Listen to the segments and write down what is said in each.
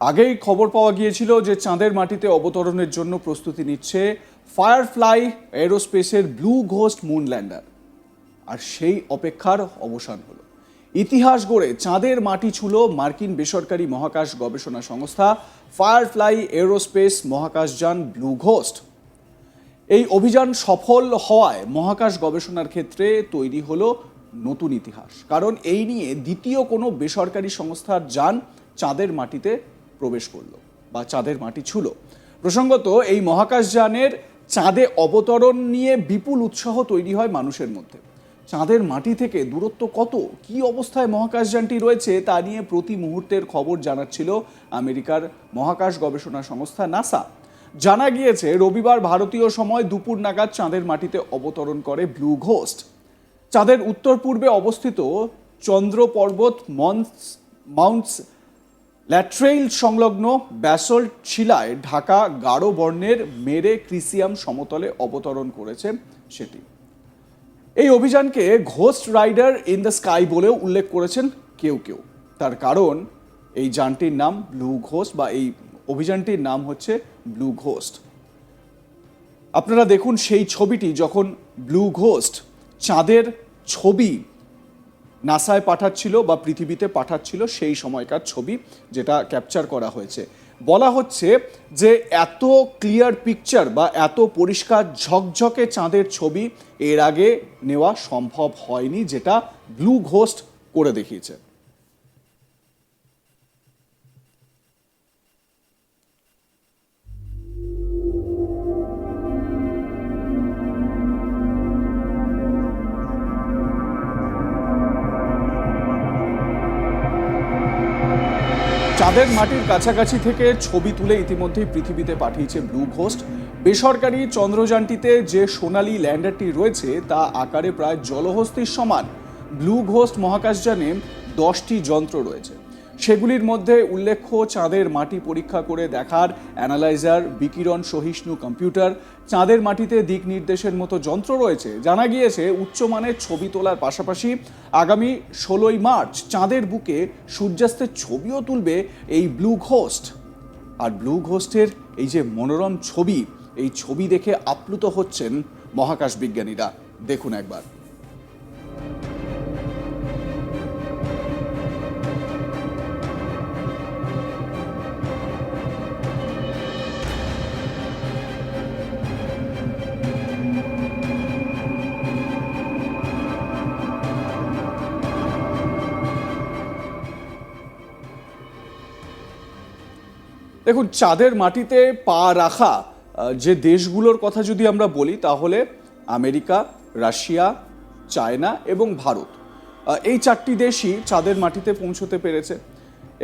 আগেই খবর পাওয়া গিয়েছিল যে চাঁদের মাটিতে অবতরণের জন্য প্রস্তুতি নিচ্ছে ফায়ারফ্লাই এরোস্পেসের ব্লু ঘোস্ট মুন ল্যান্ডার আর সেই অপেক্ষার অবসান হলো। ইতিহাস গড়ে চাঁদের মাটি ছুল মার্কিন বেসরকারি মহাকাশ গবেষণা সংস্থা ফায়ারফ্লাই এরোস্পেস মহাকাশযান ব্লু ঘোস্ট এই অভিযান সফল হওয়ায় মহাকাশ গবেষণার ক্ষেত্রে তৈরি হলো নতুন ইতিহাস। কারণ এই নিয়ে দ্বিতীয় কোনো বেসরকারি সংস্থার যান চাঁদের মাটিতে প্রবেশ করল বা চাঁদের মাটি ছুল। প্রসঙ্গত, এই মহাকাশযানের চাঁদে অবতরণ নিয়ে বিপুল উৎসাহ তৈরি হয় মানুষের মধ্যে। চাঁদের মাটি থেকে দূরত্ব কত? কি অবস্থায় মহাকাশযানটি রয়েছে? তা নিয়ে প্রতি মুহূর্তের খবর জানাচ্ছিল আমেরিকার মহাকাশ গবেষণা সংস্থা নাসা। জানা গিয়েছে, রবিবার ভারতীয় সময় দুপুর নাগাদ চাঁদের মাটিতে অবতরণ করে ব্লু ঘোস্ট। চাঁদের উত্তর পূর্বে অবস্থিত চন্দ্র পর্বত মন্স মাউন্টস ল্যাট্রেইল সংলগ্ন ব্যাসল্ট শিলায় ঢাকা গাঢ় বর্ণের মেরে ক্রিসিয়াম সমতলে অবতরণ করেছে সেটি। এই অভিযানকে Ghost Rider in the sky বলেও উল্লেখ করেছেন কেউ কেউ। তার কারণ, এই যানটির নাম ব্লু ঘোস্ট বা এই অভিযানটির নাম হচ্ছে ব্লু ঘোস্ট। আপনারা দেখুন সেই ছবিটি যখন ব্লু ঘোস্ট চাঁদের ছবি নাসায় পাঠাচ্ছিল বা পৃথিবীতে পাঠাচ্ছিল সেই সময়কার ছবি যেটা ক্যাপচার করা হয়েছে। বলা হচ্ছে যে এত ক্লিয়ার পিকচার বা এত পরিষ্কার ঝকঝকে চাঁদের ছবি এর আগে নেওয়া সম্ভব হয়নি, যেটা ব্লু ঘোস্ট করে দেখিয়েছে। চাঁদের মাটির কাছাকাছি থেকে ছবি তুলে ইতিমধ্যেই পৃথিবীতে পাঠিয়েছে ব্লু ঘোস্ট। বেসরকারি চন্দ্রযানটিতে যে সোনালি ল্যান্ডারটি রয়েছে, তা আকারে প্রায় জলহস্তির সমান। ব্লু ঘোস্ট মহাকাশযানে দশটি যন্ত্র রয়েছে। সেগুলির মধ্যে উল্লেখ্য, চাঁদের মাটি পরীক্ষা করে দেখার অ্যানালাইজার, বিকিরণ সহিষ্ণু কম্পিউটার, চাঁদের মাটিতে দিক নির্দেশের মতো যন্ত্র রয়েছে। জানা গিয়েছে উচ্চমানের ছবি তোলার পাশাপাশি আগামী ষোলোই মার্চ চাঁদের বুকে সূর্যাস্তের ছবিও তুলবে এই ব্লু ঘোস্ট। আর ব্লু ঘোস্টের এই যে মনোরম ছবি, এই ছবি দেখে আপ্লুত হচ্ছেন মহাকাশ বিজ্ঞানীরা। দেখুন একবার। দেখুন, চাঁদের মাটিতে পা রাখা যে দেশগুলোর কথা যদি আমরা বলি, তাহলে আমেরিকা, রাশিয়া, চায়না এবং ভারত এই চারটি দেশই চাঁদের মাটিতে পৌঁছতে পেরেছে।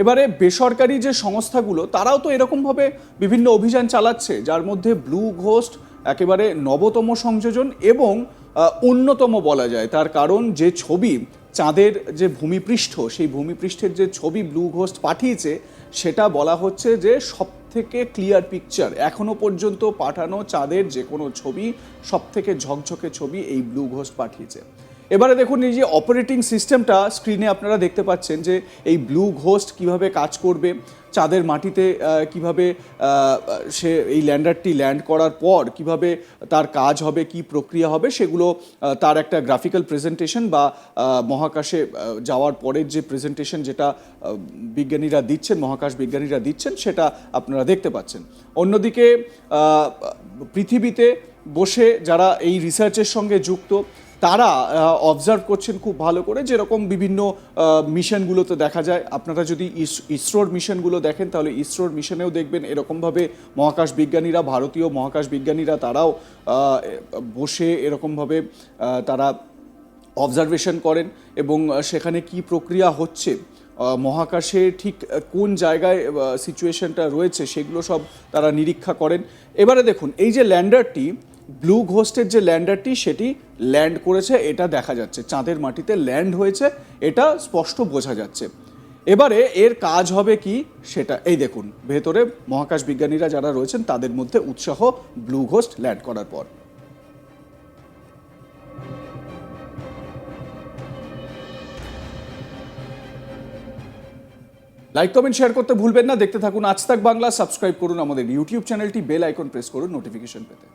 এবারে বেসরকারি যে সংস্থাগুলো, তারাও তো এরকমভাবে বিভিন্ন অভিযান চালাচ্ছে, যার মধ্যে ব্লু ঘোস্ট, একেবারে নবতম সংযোজন এবং অন্যতম বলা যায়। তার কারণ, যে ছবি, চাঁদের যে ভূমিপৃষ্ঠ, সেই ভূমিপৃষ্ঠের যে ছবি ব্লু ঘোস্ট পাঠিয়েছে সেটা বলা হচ্ছে যে সব থেকে ক্লিয়ার পিকচার এখনও পর্যন্ত পাঠানো চাঁদের যে কোনো ছবি সব থেকে ঝকঝকে ছবি এই ব্লু ঘোস্ট পাঠিয়েছে। এবারে দেখুন, এই যে অপারেটিং সিস্টেমটা স্ক্রিনে আপনারা দেখতে পাচ্ছেন যে এই ব্লু ঘোস্ট কীভাবে কাজ করবে চাঁদের মাটিতে কীভাবে সে এই ল্যান্ডারটি ল্যান্ড করার পর কীভাবে তার কাজ হবে, কি প্রক্রিয়া হবে, সেগুলো তার একটা গ্রাফিক্যাল প্রেজেন্টেশন বা মহাকাশে যাওয়ার পরের যে প্রেজেন্টেশন যেটা বিজ্ঞানীরা দিচ্ছেন, মহাকাশ বিজ্ঞানীরা দিচ্ছেন, সেটা আপনারা দেখতে পাচ্ছেন। অন্যদিকে পৃথিবীতে বসে যারা এই রিসার্চের সঙ্গে যুক্ত তারা অবজার্ভ করছেন খুব ভালো করে যেরকম বিভিন্ন মিশনগুলোতে দেখা যায়। আপনারা যদি ইসরোর মিশনগুলো দেখেন, তাহলে ইসরোর মিশনেও দেখবেন এরকমভাবে মহাকাশ বিজ্ঞানীরা, ভারতীয় মহাকাশ বিজ্ঞানীরা তারাও বসে এরকমভাবে তারা অবজারভেশন করেন এবং সেখানে কি প্রক্রিয়া হচ্ছে মহাকাশে ঠিক কোন জায়গায় সিচুয়েশনটা রয়েছে, সেগুলো সব তারা নিরীক্ষা করেন। এবারে দেখুন, এই যে ল্যান্ডারটি ব্লু ঘোস্টের যে ল্যান্ডারটি, সেটি ল্যান্ড করেছে, এটা দেখা যাচ্ছে। চাঁদের মাটিতে ল্যান্ড হয়েছে, এটা স্পষ্ট বোঝা যাচ্ছে। এবারে এর কাজ হবে কি, সেটা, এই দেখুন, ভেতরে মহাকাশ বিজ্ঞানীরা যারা রয়েছেন, তাদের মধ্যে উৎসাহ ব্লু ঘোস্ট ল্যান্ড করার পর। লাইক কমেন্ট শেয়ার করতে ভুলবেন না। দেখতে থাকুন আজ তাক বাংলা। সাবস্ক্রাইব করুন আমাদের ইউটিউব চ্যানেলটি বেল আইকন প্রেস করুন নোটিফিকেশন পেতে।